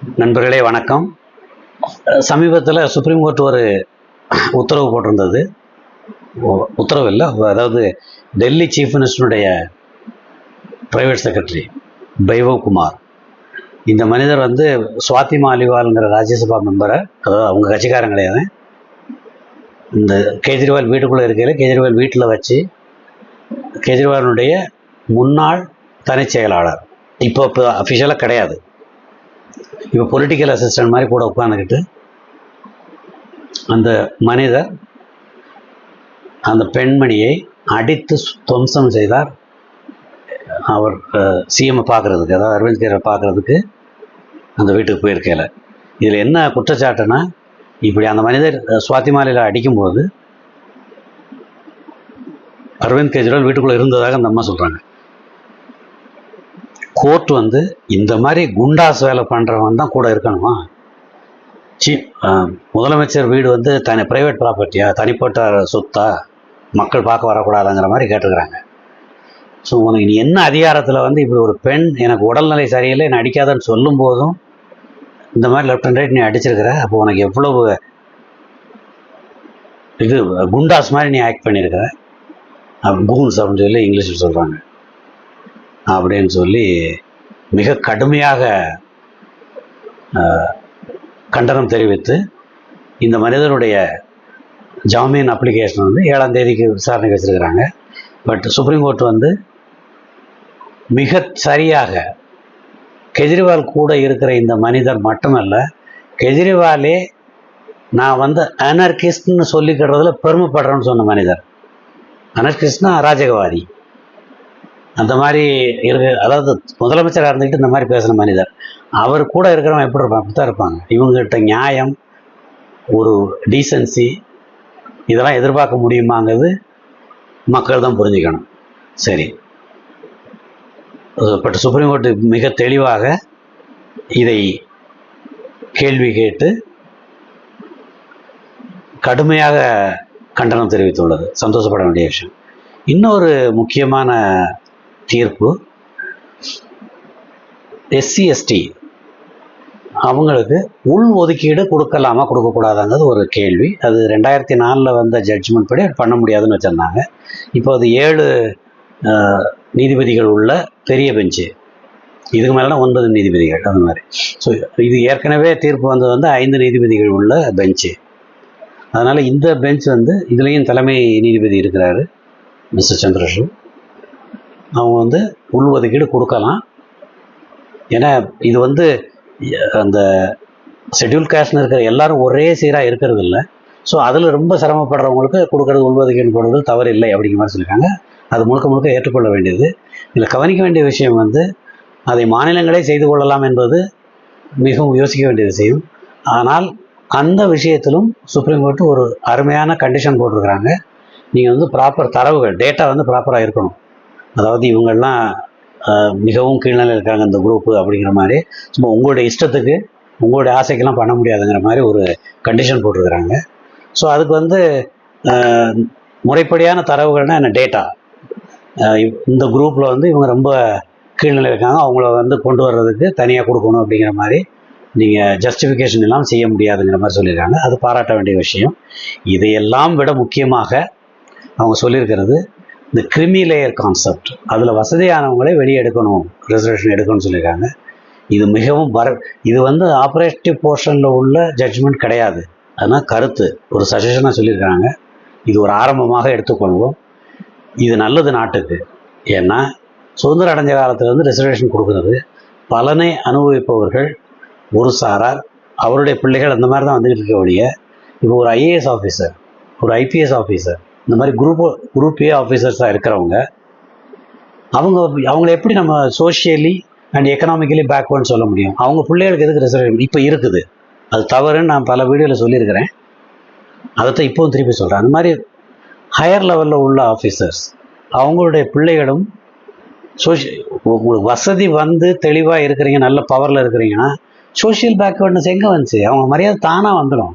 நண்பர்களே வணக்கம். சமீபத்தில் சுப்ரீம் கோர்ட் ஒரு உத்தரவு போட்டிருந்தது. உத்தரவு இல்லை அதாவது டெல்லி சீஃப் மினிஸ்டருடைய பிரைவேட் செக்ரட்டரி பைபவ் குமார் இந்த மனிதர் வந்து சுவாதி மாலிவால்ங்கிற ராஜ்யசபா மெம்பரை அதாவது அவங்க கட்சிக்காரன் கிடையாது இந்த கெஜ்ரிவால் வீட்டுக்குள்ளே இருக்கையில் கெஜ்ரிவால் வீட்டில் வச்சு கெஜ்ரிவாலுடைய முன்னாள் தனிச் செயலாளர். இப்போ இப்போ அஃபிஷியலாக கிடையாது. இப்போ பொலிட்டிக்கல் அசிஸ்டன்ட் மாதிரி கூட உட்காந்துக்கிட்டு அந்த மனிதர் அந்த பெண்மணியை அடித்து துவம்சம் செய்தார். அவர் சிஎம் பார்க்குறதுக்கு அதாவது அரவிந்த் கெஜ்ரிவால் பார்க்குறதுக்கு அந்த வீட்டுக்கு போயிருக்கையில். இதில் என்ன குற்றச்சாட்டுனா இப்படி அந்த மனிதர் சுவாத்தி மாலையில் அடிக்கும்போது அரவிந்த் கெஜ்ரிவால் வீட்டுக்குள்ளே இருந்ததாக அந்த அம்மா சொல்கிறாங்க கோர்ட் வந்து இந்த மாதிரி குண்டாஸ் வேலை பண்ணுறவன் தான் கூட இருக்கணுமா? சி முதலமைச்சர் வீடு வந்து தனி ப்ரைவேட் ப்ராப்பர்ட்டியா தனிப்பட்ட சொத்தா? மக்கள் பார்க்க வரக்கூடாதுங்கிற மாதிரி கேட்டுக்கிறாங்க ஸோ உனக்கு நீ என்ன அதிகாரத்தில் வந்து இப்படி ஒரு பெண் எனக்கு உடல்நிலை சரியில்லை என்னை அடிக்காதன்னு சொல்லும் போதும் இந்த மாதிரி லெஃப்ட் அண்ட் ரைட் நீ அடிச்சிருக்கிற? அப்போ உனக்கு எவ்வளவு இது குண்டாஸ் மாதிரி நீ ஆக்ட் பண்ணியிருக்கிற கூன்ஸ் அப்படின்னு சொல்லி இங்கிலீஷில் சொல்கிறாங்க அப்படின்னு சொல்லி மிக கடுமையாக கண்டனம் தெரிவித்து இந்த மனிதனுடைய ஜாமீன் அப்ளிகேஷன் வந்து ஏழாம் தேதிக்கு விசாரணைக்கு வச்சிருக்கிறாங்க. பட் சுப்ரீம் கோர்ட் வந்து மிக சரியாக கெஜ்ரிவால் கூட இருக்கிற இந்த மனிதர் மட்டுமல்ல கெஜ்ரிவாலே நான் வந்து அனர்கிஸ்ட்னு சொல்லிக்கிறதுல பெருமைப்படுறேன்னு சொன்ன மனிதர். அனர்கிஸ்ட்னா அராஜகவாதி. அந்த மாதிரி இருக்க அதாவது முதலமைச்சராக இருந்துக்கிட்டு இந்த மாதிரி பேசின மனிதர். அவர் கூட இருக்கிறவன் எப்படி இருப்பான்? அப்படி தான் இருப்பாங்க. இவங்ககிட்ட நியாயம் ஒரு டீசன்சி இதெல்லாம் எதிர்பார்க்க முடியுமாங்கிறது மக்கள் தான் புரிஞ்சுக்கணும். சரி. பட் சுப்ரீம் கோர்ட்டு மிக தெளிவாக இதை கேள்வி கேட்டு கடுமையாக கண்டனம் தெரிவித்துள்ளது. சந்தோஷப்பட வேண்டிய விஷயம். இன்னொரு முக்கியமான தீர்ப்பு. எஸ்சி எஸ்டி அவங்களுக்கு உள் ஒதுக்கீடு கொடுக்கலாமா கொடுக்கக்கூடாதாங்கிறது ஒரு கேள்வி. அது ரெண்டாயிரத்தி நாலில் வந்த ஜட்ஜ்மெண்ட் படி பண்ண முடியாதுன்னு வச்சுருந்தாங்க. இப்போ அது ஏழு நீதிபதிகள் உள்ள பெரிய பெஞ்சு இதுக்கு மேலே ஒன்பது நீதிபதிகள் அந்த மாதிரி. ஸோ இது ஏற்கனவே தீர்ப்பு வந்தது வந்து ஐந்து நீதிபதிகள் உள்ள பெஞ்சு அதனால் இந்த பெஞ்ச் வந்து இதுலேயும் தலைமை நீதிபதி இருக்கிறாரு மிஸ்டர் சந்திரசூட். அவங்க வந்து உள்ஒதுக்கீடு கொடுக்கலாம். ஏன்னா இது வந்து அந்த ஷெட்யூல் காஸ்ட்னு இருக்கிற எல்லாரும் ஒரே சீராக இருக்கிறது இல்லை ஸோ அதில் ரொம்ப சிரமப்படுறவங்களுக்கு கொடுக்கறது உள்ஒதுக்கீடு போடுறது தவறு இல்லை அப்படிங்கிற மாதிரி சொல்லியிருக்காங்க. அது முழுக்க முழுக்க ஏற்றுக்கொள்ள வேண்டியது. இதில் கவனிக்க வேண்டிய விஷயம் வந்து அதை மாநிலங்களே செய்து கொள்ளலாம் என்பது மிகவும் யோசிக்க வேண்டிய விஷயம் ஆனால் அந்த விஷயத்திலும் சுப்ரீம் கோர்ட்டு ஒரு அருமையான கண்டிஷன் போட்டிருக்கிறாங்க. நீங்கள் வந்து ப்ராப்பர் தரவுகள் டேட்டா வந்து ப்ராப்பராக இருக்கணும். அதாவது இவங்கெல்லாம் மிகவும் கீழ்நிலை இருக்காங்க இந்த குரூப்பு அப்படிங்கிற மாதிரி. சும்மா உங்களுடைய இஷ்டத்துக்கு உங்களுடைய ஆசைக்கெல்லாம் பண்ண முடியாதுங்கிற மாதிரி ஒரு கண்டிஷன் போட்டிருக்கிறாங்க. ஸோ அதுக்கு வந்து முறைப்படியான தரவுகள்னா என்ன? டேட்டா இந்த குரூப்பில் வந்து இவங்க ரொம்ப கீழ்நிலை இருக்காங்க. அவங்கள வந்து கொண்டு வர்றதுக்கு தனியாக கொடுக்கணும் அப்படிங்கிற மாதிரி நீங்கள் ஜஸ்டிஃபிகேஷன் எல்லாம் செய்ய முடியாதுங்கிற மாதிரி சொல்லியிருக்காங்க. அது பாராட்ட வேண்டிய விஷயம். இதையெல்லாம் விட முக்கியமாக அவங்க சொல்லியிருக்கிறது இந்த கிரிமி லேயர் கான்செப்ட் அதில் வசதியானவங்களே வெளியே எடுக்கணும். ரிசர்வேஷன் எடுக்கணும்னு சொல்லியிருக்காங்க. இது மிகவும் வர இது வந்து ஆப்ரேட்டிவ் போர்ஷனில் உள்ள ஜட்ஜ்மெண்ட் கிடையாது. அதனால் கருத்து. ஒரு சஜஷனாக சொல்லியிருக்காங்க இது ஒரு ஆரம்பமாக எடுத்துக்கொள்வோம். இது நல்லது நாட்டுக்கு. ஏன்னா சுதந்திரம் அடைஞ்ச காலத்துலேருந்து ரிசர்வேஷன் கொடுக்குறது. பலனை அனுபவிப்பவர்கள் ஒரு சாரார். அவருடைய பிள்ளைகள் அந்த மாதிரி தான் வந்துகிட்டு இருக்க வழிய இப்போ ஒரு ஐஏஎஸ் ஆஃபீஸர் ஒரு ஐபிஎஸ் ஆஃபீஸர் இந்த மாதிரி குரூப் குரூப் ஏ ஆஃபீஸர்ஸாக இருக்கிறவங்க அவங்க அவங்கள எப்படி நம்ம சோஷியலி அண்ட் எக்கனாமிக்கலி பேக்வேர்ட்னு சொல்ல முடியும்? அவங்க பிள்ளைகளுக்கு எதுக்கு ரிசர்வேஷன் இப்போ இருக்குது. அது தவறுன்னு நான் பல வீடியோவில் சொல்லியிருக்கிறேன். அதைத்தான் இப்போவும் திருப்பி சொல்கிறேன் அந்த மாதிரி ஹையர் லெவலில் உள்ள ஆஃபீஸர்ஸ் அவங்களுடைய பிள்ளைகளும் சோஷிய உங்களுக்கு வசதி வந்து தெளிவாக இருக்கிறீங்க நல்ல பவரில் இருக்கிறீங்கன்னா சோஷியல் பேக்வேர்ட்னஸ் எங்கே வந்துச்சு? அவங்க மரியாதை தானாக வந்துடும்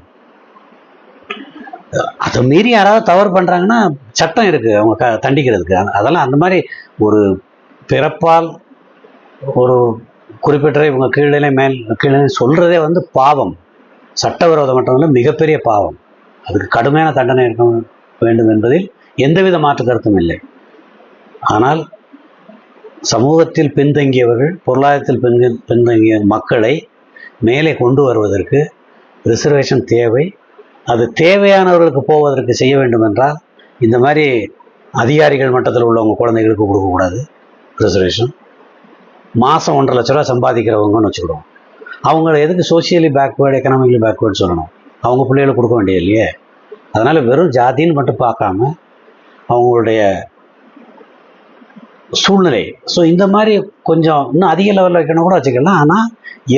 அதை மீறி யாராவது தவறு பண்ணுறாங்கன்னா சட்டம் இருக்குது அவங்க க தண்டிக்கிறதுக்கு. அதெல்லாம் அந்த மாதிரி ஒரு பிறப்பால் ஒரு குறிப்பிட்ட இவங்க கீழே மேல் கீழே சொல்கிறதே வந்து பாவம். சட்டவிரோதம் மட்டுமல்ல மிகப்பெரிய பாவம். அதுக்கு கடுமையான தண்டனை இருக்க வேண்டும் என்பதில் எந்தவித மாற்று கருத்தும் இல்லை. ஆனால் சமூகத்தில் பின்தங்கியவர்கள் பொருளாதாரத்தில் பின் பின்தங்கிய மக்களை மேலே கொண்டு வருவதற்கு ரிசர்வேஷன் தேவை. அது தேவையானவர்களுக்கு போவதற்கு செய்ய வேண்டும் என்றால் இந்த மாதிரி அதிகாரிகள் மட்டத்தில் உள்ளவங்க குழந்தைகளுக்கு கொடுக்கக்கூடாது. ரிசர்வேஷன் மாதம் ஒன்றரை லட்ச ரூபா சம்பாதிக்கிறவங்கன்னு வச்சுக்கிடுவோம். அவங்கள எதுக்கு சோஷியலி பேக்வேர்டு எக்கனாமிக்கலி பேக்வேர்டு சொல்லணும்? அவங்க பிள்ளைகளுக்கு கொடுக்க வேண்டியது இல்லையே? அதனால் வெறும் ஜாதின்னு மட்டும் பார்க்காம அவங்களுடைய சூழ்நிலை. ஸோ இந்த மாதிரி கொஞ்சம் இன்னும் அதிக லெவலில் வைக்கணும் கூட வச்சுக்கலாம். ஆனால்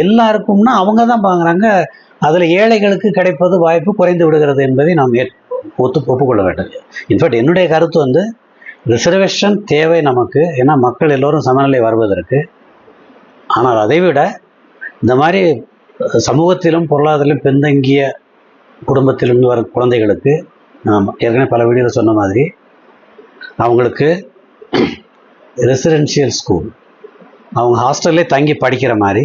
எல்லாருக்கும்னா அவங்க தான் பார்க்குறாங்க. அதில் ஏழைகளுக்கு கிடைப்பது வாய்ப்பு குறைந்து விடுகிறது என்பதை நாம் ஏற் ஒத்து ஒப்புக்கொள்ள வேண்டும். இன்ஃபேக்ட் என்னுடைய கருத்து வந்து ரிசர்வேஷன் தேவை நமக்கு. ஏன்னா மக்கள் எல்லோரும் சமநிலை வருவதற்கு. ஆனால் அதை விட இந்த மாதிரி சமூகத்திலும் பொருளாதாரத்திலும் பின்தங்கிய குடும்பத்திலிருந்து வர குழந்தைகளுக்கு நாம் ஏற்கனவே பல வீடியோவில் சொன்ன மாதிரி அவங்களுக்கு ரெசிடென்ஷியல் ஸ்கூல் அவங்க ஹாஸ்டல்லே தங்கி படிக்கிற மாதிரி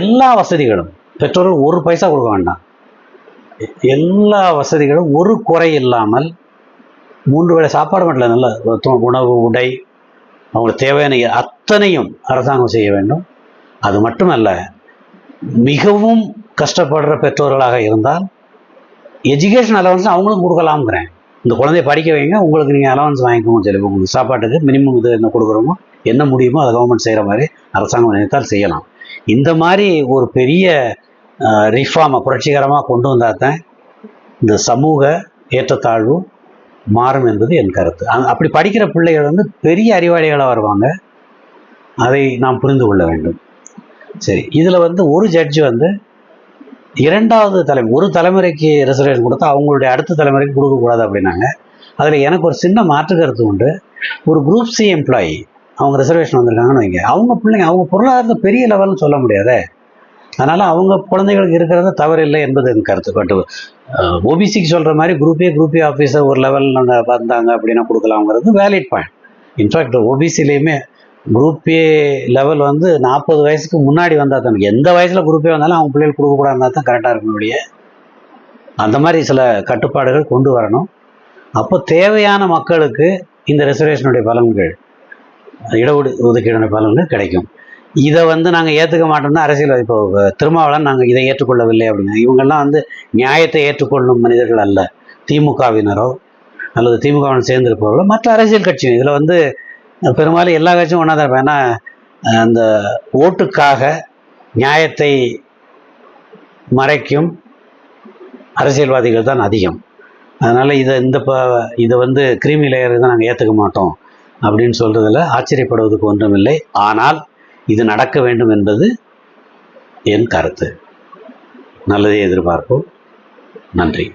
எல்லா வசதிகளும் பெற்றோர்கள் ஒரு பைசா கொடுக்க வேண்டாம். எல்லா வசதிகளும் ஒரு குறை இல்லாமல் மூன்று வேளை சாப்பாடு மட்டும் நல்ல து- உணவு உடை அவங்களுக்கு தேவையான அத்தனையும் அரசாங்கம் செய்ய வேண்டும். அது மட்டுமல்ல மிகவும் கஷ்டப்படுற பெற்றோர்களாக இருந்தால் எஜுகேஷன் அலவன்ஸ் அவங்களும் கொடுக்கலாம்ங்கிறேன். இந்த குழந்தைய படிக்க வைங்க உங்களுக்கு நீங்கள் அலவன்ஸ் வாங்கிக்கோங்க சொல்லி உங்களுக்கு சாப்பாட்டுக்கு மினிமம் இது என்ன கொடுக்குறோமோ என்ன முடியுமோ அதை கவர்மெண்ட் செய்கிற மாதிரி அரசாங்கம் நினைத்தால் செய்யலாம். இந்த மாதிரி ஒரு பெரிய ரிஃபார்மை புரட்சிகரமாக கொண்டு வந்தால் தான் இந்த சமூக ஏற்றத்தாழ்வு மாறும் என்பது என் கருத்து. அப்படி படிக்கிற பிள்ளைகள் வந்து பெரிய அறிவாளிகளாக வருவாங்க. அதை நாம் புரிந்து கொள்ள வேண்டும். சரி இதில் வந்து ஒரு ஜட்ஜ் வந்து இரண்டாவது தலைமை ஒரு தலைமுறைக்கு ரிசர்வேஷன் கொடுத்தா அவங்களுடைய அடுத்த தலைமுறைக்கு கொடுக்கக்கூடாது அப்படின்னாங்க. அதில் எனக்கு ஒரு சின்ன மாற்று கருத்து உண்டு. ஒரு குரூப் சி எம்ப்ளாயி அவங்க ரிசர்வேஷன் வந்திருக்காங்கன்னு வைங்க. அவங்க பிள்ளைங்க அவங்க பொருளாதாரத்தை பெரிய லெவல்னு சொல்ல முடியாதே. அதனால் அவங்க குழந்தைகளுக்கு இருக்கிறது தவறில்லை என்பது என் கருத்து. பட் ஓபிசிக்கு சொல்கிற மாதிரி group A group A officer ஒரு லெவலில் வந்தாங்க அப்படின்னா கொடுக்கலாங்கிறது வேலிட் பாயிண்ட் இன்ஃபேக்ட் ஓபிசிலேயுமே குரூப் ஏ லெவல் வந்து நாற்பது வயசுக்கு முன்னாடி வந்தால் தான். எந்த வயசில் குரூப் ஏ வந்தாலும் அவங்க பிள்ளைகள் கொடுக்கக்கூடாதுனா தான் கரெக்டாக இருக்கும் அந்த மாதிரி சில கட்டுப்பாடுகள் கொண்டு வரணும். அப்போ தேவையான மக்களுக்கு இந்த ரிசர்வேஷனுடைய பலன்கள் இடஒடு ஒதுக்கீடுடைய பலன்கள் கிடைக்கும். இதை வந்து நாங்கள் ஏற்றுக்க மாட்டோம்னா அரசியல் இப்போ திருமாவளவன் நாங்கள் இதை ஏற்றுக்கொள்ளவில்லை அப்படின்னு. இவங்கெல்லாம் வந்து நியாயத்தை ஏற்றுக்கொள்ளும் மனிதர்கள் அல்ல. திமுகவினரோ அல்லது திமுகவுடன் சேர்ந்திருப்பவர்களோ மற்ற அரசியல் கட்சியும் இதில் வந்து பெரும்பாலும் எல்லா கட்சியும் ஒன்றா தான் இருப்பேன். ஏன்னா அந்த ஓட்டுக்காக நியாயத்தை மறைக்கும் அரசியல்வாதிகள் தான் அதிகம். அதனால் இதை இந்த ப இதை வந்து கிரிமி லேயர் தான் நாங்கள் ஏற்றுக்க மாட்டோம் அப்படின்னு சொல்கிறதுல ஆச்சரியப்படுவதற்கு ஒன்றுமில்லை. ஆனால் இது நடக்க வேண்டும் என்பது என் கருத்து. நல்லதை எதிர்பார்ப்போம். நன்றி.